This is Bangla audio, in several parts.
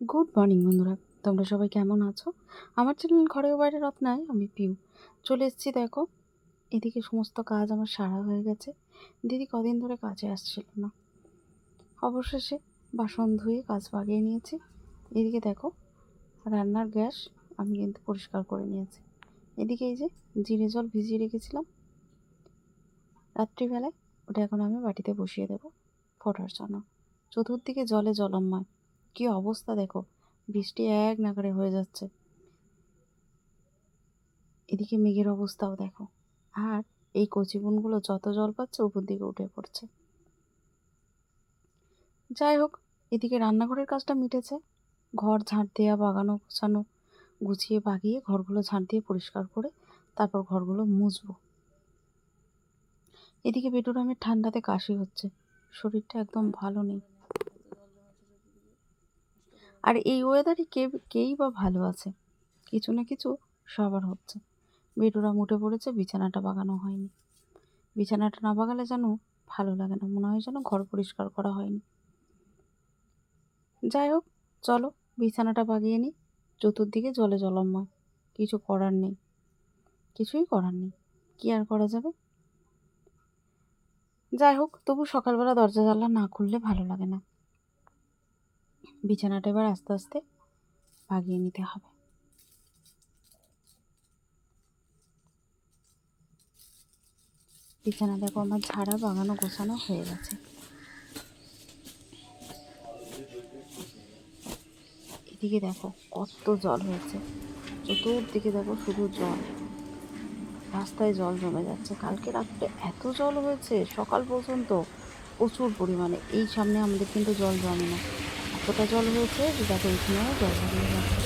গুড মর্নিং বন্ধুরা। তোমরা সবাই কেমন আছো? আমার চ্যানেল ঘরে বাইরে রত্নায়, আমি পিউ। চলে এসেছি, দেখো, এদিকে সমস্ত কাজ আমার সারা হয়ে গেছে। দিদি কদিন ধরে কাজে আসছিল না। অবশেষে বাসন ধুয়ে কাজ বাগিয়ে নিয়েছি। এদিকে দেখো, রান্নার গ্যাস আমি কিন্তু পরিষ্কার করে নিয়েছি। এদিকে এই যে জিরে জল ভিজিয়ে রেখেছিলাম। রাত্রিবেলায় ওটা এখন আমি বাটিতে বসিয়ে দেবো ফোটার জন্য। চতুর্দিকে জলে জলময়। কি অবস্থা দেখো। বৃষ্টি এক নাগারে হয়ে যাচ্ছে। এদিকে মেঘের অবস্থাও দেখো। আর এই কচি বুনগুলো যত জল পাচ্ছে উপর দিকে উঠে পড়ছে। যাই হোক, এদিকে রান্নাঘরের কাজটা মিটেছে। ঘর ঝাঁট দেওয়া বাগানো, গোছানো, গুছিয়ে, বাগিয়ে ঘরগুলো ঝাঁট দিয়ে পরিষ্কার করে তারপর ঘরগুলো মুছবো। এদিকে বেটুরামের ঠান্ডাতে কাশি হচ্ছে। শরীরটা একদম ভালো নেই। আর এই ওয়েদারে কে, কেই বা ভালো আছে? কিছু না কিছু সবার হচ্ছে। বেটুরা মুঠে পড়েছে, বিছানাটা বাগানো হয়নি। বিছানাটা না বাগালে যেন ভালো লাগে না, মনে হয় যেন ঘর পরিষ্কার করা হয়নি। যাই হোক, চলো, বিছানাটা বাগিয়ে নিই চতুর্দিকে জলে জলময়, কিছু করার নেই। কিছুই করার নেই, কী আর করা যাবে? যাই হোক, তবু সকালবেলা দরজা জানলা না খুললে ভালো লাগে না। বিছানাটা এবার আস্তে আস্তে ভাগিয়ে নিতে হবে। বিছানা দেখো আমার ঝাড়া বাগানো গোছানো হয়ে গেছে। এদিকে দেখো কত জল হয়েছে। চতুর্দিকে দেখো শুধু জল। রাস্তায় জল জমে যাচ্ছে। কালকে রাত্রে এত জল হয়েছে, সকাল পর্যন্ত প্রচুর পরিমাণে। এই সামনে আমাদের কিন্তু জল জমে না। এতটা জল হয়েছে যাতে দেখো এখানেও জল জমিয়ে যাচ্ছে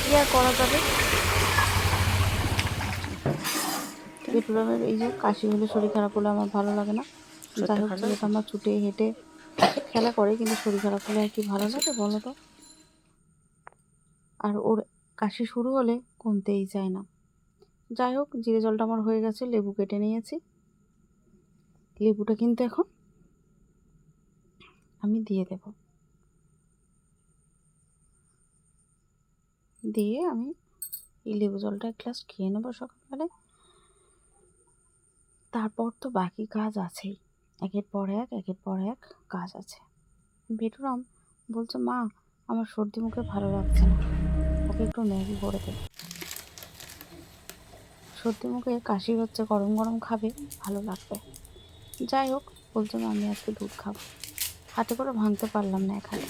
কী আর করা যাবে? পেট্রোলের এই যে কাশি হলে শরীর খারাপ হলে আমার ভালো লাগে না। যাই হোক যেহেতু আমার ছুটে হেঁটে খেলা করে কিন্তু শরীর খারাপ হলে আর কি ভালো লাগে বলো তো? আর ওর কাশি শুরু হলে কমতেই চায় না। যাই হোক জিরে জলটা আমার হয়ে গেছে লেবু কেটে নিয়েছি। লেবুটা কিন্তু এখন আমি দিয়ে দেব। দিয়ে আমি এই লেবু জলটা এক গ্লাস খেয়ে নেব সকালবেলায়। তারপর তো বাকি কাজ আছেই। একের পর এক, একের পর এক কাজ আছে। বেটুরাম বলছে, মা, আমার সর্দি মুখে ভালো লাগছে না। ওকে একটু ম্যাগি করে দে। সর্দি মুখে কাশি হচ্ছে, গরম গরম খাবে, ভালো লাগবে। যাই হোক, বলছে আমি আজকে দুধ খাব। হাতে করে ভাঙতে পারলাম না এখানে।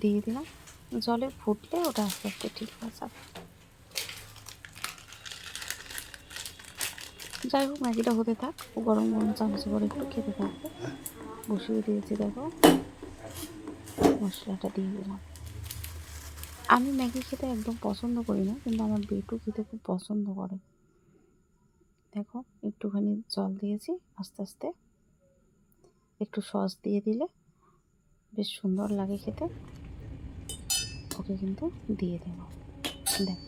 দিয়ে দিলাম। জলে ফুটলে ওটা আস্তে আস্তে ঠিক হয়ে যাবে। যাই হোক, ম্যাগিটা হতে থাক। গরম গরম চামচ করে একটু খেতে থাকবে। বসিয়ে দিয়েছি, দেখো। মশলাটা দিয়ে দিলাম। আমি ম্যাগি খেতে একদম পছন্দ করি না, কিন্তু আমার বেটু খেতে খুব পছন্দ করে। দেখো, একটুখানি জল দিয়েছি, আস্তে আস্তে। একটু সস দিয়ে দিলে বেশ সুন্দর লাগে খেতে। ওকে কিন্তু দিয়ে দেবো। দেখ,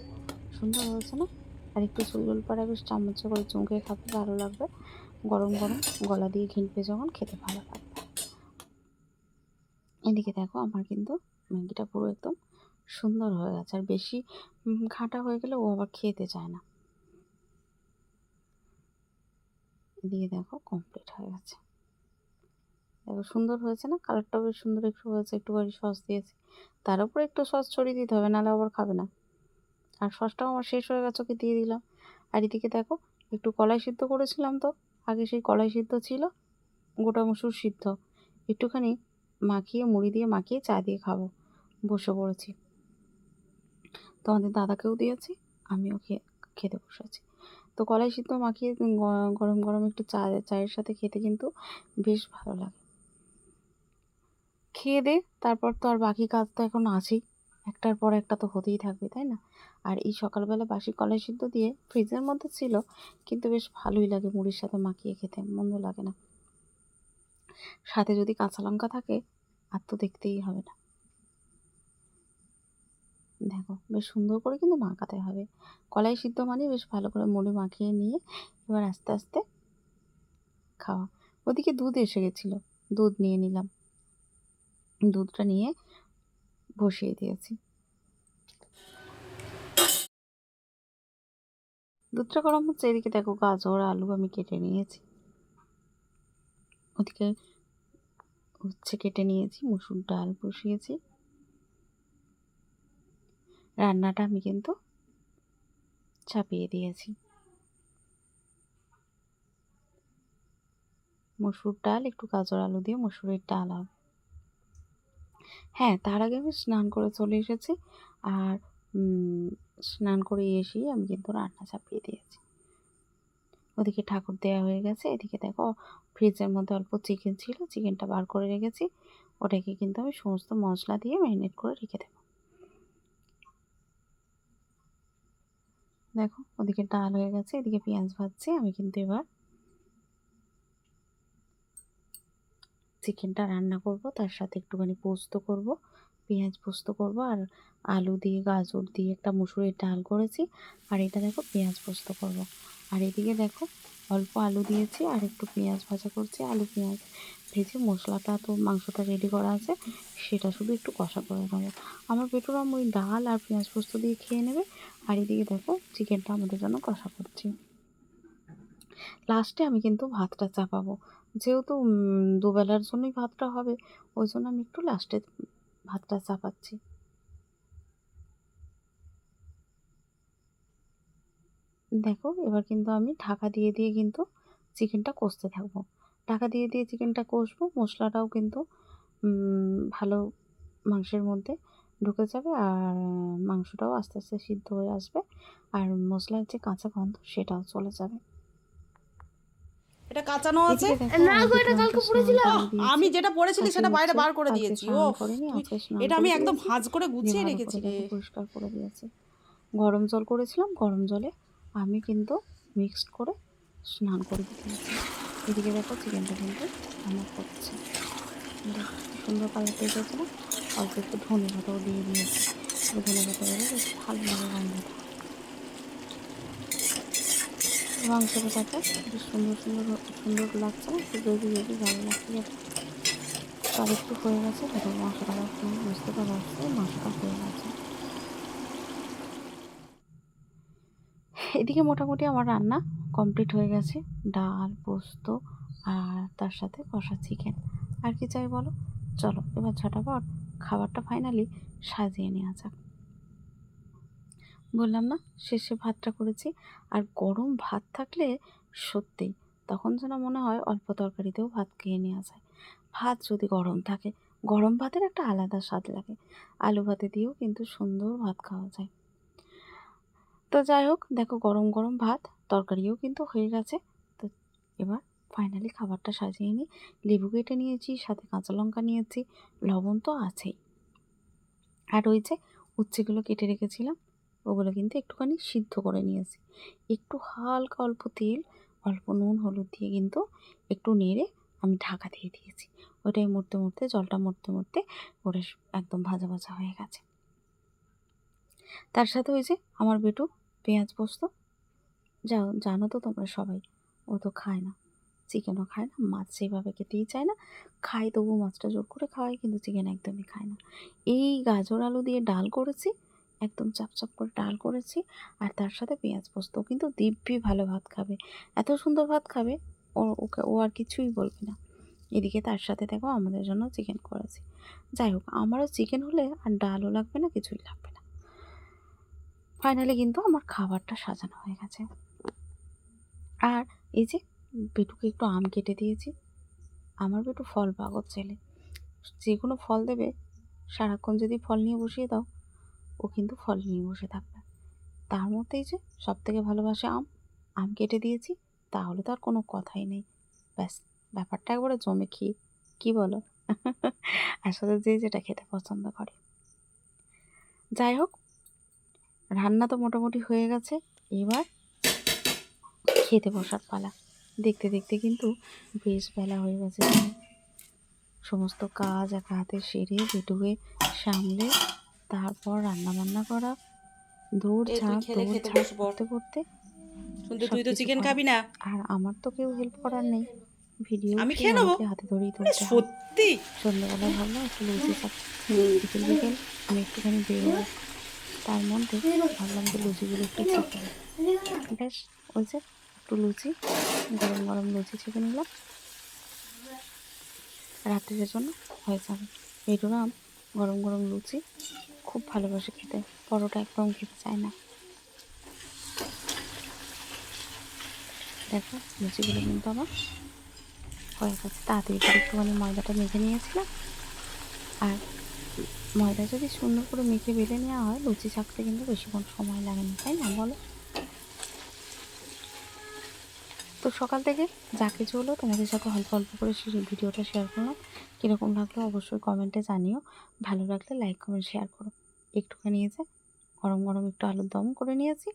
সুন্দর হয়েছে না? আর একটু সুজল পাড়া বেশ চামচে করে চুমকে খাবে, ভালো লাগবে। গরম গরম গলা দিয়ে ঘিনপে যখন খেতে ভালো লাগবে। এদিকে দেখো, আমার কিন্তু ম্যাগিটা পুরো একদম সুন্দর হয়ে গেছে। আর বেশি ঘাঁটা হয়ে গেলে ও আবার খেতে চায় না। এদিকে দেখো কমপ্লিট হয়ে গেছে। দেখো সুন্দর হয়েছে না? কালারটাও বেশ সুন্দর একটু হয়েছে একটুখানি সস দিয়েছি। তার উপরে একটু সস ছড়িয়ে দিতে হবে, নাহলে আবার খাবে না। আর সসটাও আমার শেষ হয়ে গেছে ওকে দিয়ে দিলাম। আর এদিকে দেখো, একটু কলাই সিদ্ধ করেছিলাম তো, আগে সেই কলাই সিদ্ধ ছিল, গোটা মুসুর সিদ্ধ। একটুখানি মাখিয়ে, মুড়ি দিয়ে মাখিয়ে চা দিয়ে খাব, বসে পড়েছি। তোমাদের দাদাকেও দিয়েছি, আমিও খেয়ে, খেতে বসেছি তো কলাই সিদ্ধ মাখিয়ে গরম গরম একটু চা, চায়ের সাথে খেতে কিন্তু বেশ ভালো লাগে। খেয়ে দে, তারপর তো আর বাকি কাজ তো এখন আছেই। একটার পর একটা তো হতেই থাকবে, তাই না? আর এই সকালবেলা বাসি কলাই সিদ্ধ দিয়ে ফ্রিজের মধ্যে ছিল, কিন্তু বেশ ভালোই লাগে মুড়ির সাথে মাখিয়ে খেতে, মন্দ লাগে না। সাথে যদি কাঁচা লঙ্কা থাকে, আর তো দেখতেই হবে না। দেখো, বেশ সুন্দর করে কিন্তু মাখাতে হবে। কলাই সিদ্ধ মানে বেশ ভালো করে মুড়ি মাখিয়ে নিয়ে এবার আস্তে আস্তে খাওয়া। ওদিকে দুধ এসে গেছিল, দুধ নিয়ে নিলাম। দুধটা নিয়ে বসিয়ে দিয়েছি। দুধটা গরম হচ্ছে, এদিকে দেখো গাজর, আলু আমি কেটে নিয়েছি। ওদিকে হচ্ছে কেটে নিয়েছি, মুসুর ডাল বসিয়েছি। রান্নাটা আমি কিন্তু চাপিয়ে দিয়েছি। মসুর ডাল, একটু গাজর, আলু দিয়ে মসুরের ডাল হ্যাঁ তার আগে আমি স্নান করে চলে এসেছি। আর স্নান করে এসেই আমি কিন্তু রান্না চাপিয়ে দিয়েছি। ওদিকে ঠাকুর দেওয়া হয়ে গেছে। এদিকে দেখো, ফ্রিজের মধ্যে অল্প চিকেন ছিল। চিকেনটা বার করে রেখেছি। ওটাকে কিন্তু আমি সমস্ত মশলা দিয়ে ম্যারিনেট করে রেখে দেবো। দেখো, ওদিকে ডাল হয়ে গেছে। এদিকে পেঁয়াজ ভাজছি আমি কিন্তু এবার। চিকেনটা রান্না করব, তার সাথে একটুখানি পোস্ত করব, পেঁয়াজ পোস্ত করব, আর আলু দিয়ে, গাজর দিয়ে একটা মুসুরির ডাল করেছি, আর এটা দেখো পেঁয়াজ পোস্ত করব। আর এদিকে দেখো অল্প আলু দিয়েছি, আর একটু পেঁয়াজ ভাজা করছি, আলু, পেঁয়াজ ভেজে মশলাটা তো মাংসটা রেডি করা আছে, সেটা শুধু একটু কষা করে নেব। আমার পেটুরাম ওই ডাল আর পেঁয়াজ পোস্ত দিয়ে খেয়ে নেবে, আর এদিকে দেখো চিকেনটা আমাদের জন্য কষা করছি। লাস্টে আমি কিন্তু ভাতটা চাপাবো। যেহেতু দুবেলার জন্যই ভাতটা হবে, ওই জন্য আমি একটু লাস্টে ভাতটা চাপাচ্ছি। দেখো, এবার কিন্তু আমি ঢাকা দিয়ে দিয়ে কিন্তু চিকেনটা কষতে থাকব। ঢাকা দিয়ে দিয়ে চিকেনটা কষবো, মশলাটাও কিন্তু ভালো মাংসের মধ্যে ঢুকে যাবে আর মাংসটাও আস্তে আস্তে সিদ্ধ হয়ে আসবে। আর মশলার যে কাঁচা গন্ধ, সেটাও চলে যাবে। এটা কাঁচানো আছে? না গো, আমি এটা কালকে পড়েছিলাম। আমি যেটা পড়েছিলি সেটা বাইরে বার করে দিয়েছি। ও স্নান এটা আমি একদম। ভাঁজ করে গুছিয়ে রেখেছি পরিষ্কার করে দিয়েছে। গরম জল করেছিলাম গরম জলে আমি কিন্তু মিক্সড করে স্নান করে দিয়েছি। এদিকে দেখো চিকেনটা কিন্তু আমার করছে সুন্দর কালার এসেছে না অল্প একটু ধনে পাতাও দিয়ে দিয়েছি। ধনে পাতা ভালো লাগে গন্ধটা। মাংসটা বেশ সুন্দর সুন্দর সুন্দর লাগছে একটু গ্রেভি ভালো লাগছে আর একটু হয়ে গেছে, দেখো মাংসটা বুঝতে পারছ মাংসটা হয়ে গেছে। এদিকে মোটামুটি আমার রান্না কমপ্লিট হয়ে গেছে, ডাল, পোস্ত আর তার সাথে কষা চিকেন। আর কি চাই বলো? চলো, এবার ঝটাপট খাবারটা ফাইনালি সাজিয়ে নেওয়া যাক। বললাম, না, শেষে ভাতটা করেছি। আর গরম ভাত থাকলে সত্যি তখন যেন মনে হয় অল্প তরকারিতেও ভাত খেয়ে নেওয়া যায়। ভাত যদি গরম থাকে, গরম ভাতের একটা আলাদা স্বাদ লাগে। আলু ভাতে দিয়েও কিন্তু সুন্দর ভাত খাওয়া যায়। তো যাই হোক, দেখো গরম গরম ভাত, তরকারিও কিন্তু হয়ে গেছে। তো এবার ফাইনালি খাবারটা সাজিয়ে নিই। লেবু কেটে নিয়েছি, সাথে কাঁচা লঙ্কা নিয়েছি, লবণ তো আছেই। আর ওই যে উচ্ছেগুলো কেটে রেখেছিলাম ওগুলো কিন্তু একটুখানি সিদ্ধ করে নিয়েছি। একটু হালকা অল্প তেল, অল্প নুন, হলুদ দিয়ে কিন্তু একটু নেড়ে আমি ঢাকা দিয়ে দিয়েছি। ওটাই মরতে মরতে জলটা মরতে মরতে ওটা একদম ভাজা ভাজা হয়ে গেছে। তার সাথে ওই যে আমার বেটু পেঁয়াজ পোস্ত, যাও, জানো তো তোমরা সবাই, ও তো খায় না। চিকেনও খায় না, মাছ সেইভাবে খেতেই চায় না। খায় তবু মাছটা জোর করে খাওয়াই কিন্তু চিকেন একদমই খায় না। এই গাজর আলু দিয়ে ডাল করেছি একদম চাপ চাপ করে ডাল করেছি আর তার সাথে পেঁয়াজ পোস্ত। কিন্তু দিব্যি ভালো ভাত খাবে। এত সুন্দর ভাত খাবে, ও, ওকে, ও আর কিছুই বলবে না। এদিকে তার সাথে দেখো আমাদের জন্য চিকেন করেছি। যাই হোক, আমারও চিকেন হলে আর ডালও লাগবে না, কিছুই লাগবে না। ফাইনালি কিন্তু আমার খাবারটা সাজানো হয়ে গেছে। আর এই যে বেটুকে একটু আম কেটে দিয়েছি। আমার বেটু ফল পাগল ছেলে। যে কোনো ফল দেবে, সারাক্ষণ যদি ফল নিয়ে বসিয়ে দাও ও কিন্তু ফল নিয়ে বসে থাকবে। তার মধ্যেই যে সব থেকে ভালোবাসে আম আম কেটে দিয়েছি, তাহলে তো আর কোনো কথাই নেই। ব্যাস, ব্যাপারটা একবারে জমে খেয়ে, কী বলো? আসলে যে যেটা খেতে পছন্দ করে। যাই হোক, রান্না তো মোটামুটি হয়ে গেছে, এবার খেতে বসার পালা। দেখতে দেখতে কিন্তু বেশ বেলা হয়ে গেছে। সমস্ত কাজ একা হাতে সেরে বেটুকে সামলে তারপর রান্না বান্না করা দৌড় ঝাঁপ দৌড় ঝাঁপ করতে করতে কিন্তু তুই তো চিকেন খাবি না। আর আমার তো কেউ হেল্প করার নেই। ভিডিও আমি খেয়ে নেব? হাতে ধরেই হয়। সত্যি? সন্ধ্যেবেলায় ভাবলাম একটু লুচি চাপ বিকেল বিকেল আমি একটুখানি বেরোবো। তার মধ্যে ভাবলাম যে লুচিগুলো একটু চেপে নিই। ব্যাস ওই যে একটু লুচি গরম গরম লুচি চেপে নিলাম। রাত্রের জন্য হয়ে যাবে। বেরোলাম গরম গরম লুচি। খুব ভালোবাসে খেতে। পরোটা একদম খেতে চায় না। দেখো, লুচিগুলো কিন্তু আমার হয়ে গেছে। তাড়াতাড়ি করে একটুখানি ময়দাটা মেখে নিয়েছিলাম। আর ময়দা যদি সুন্দর করে মেখে বেলে নেওয়া হয়, লুচি ছাকতে কিন্তু বেশিক্ষণ সময় লাগে না, তাই না বলো? তো সকাল থেকে যা কিছু হলো তোমাদের সাথে অল্প অল্প করে ভিডিওটা শেয়ার করলাম। কীরকম লাগল অবশ্যই কমেন্টে জানিও। ভালো লাগলে লাইক কমেন্ট শেয়ার করো। একটুখানি এসে গরম গরম একটু আলুর দম করে নিয়েছি।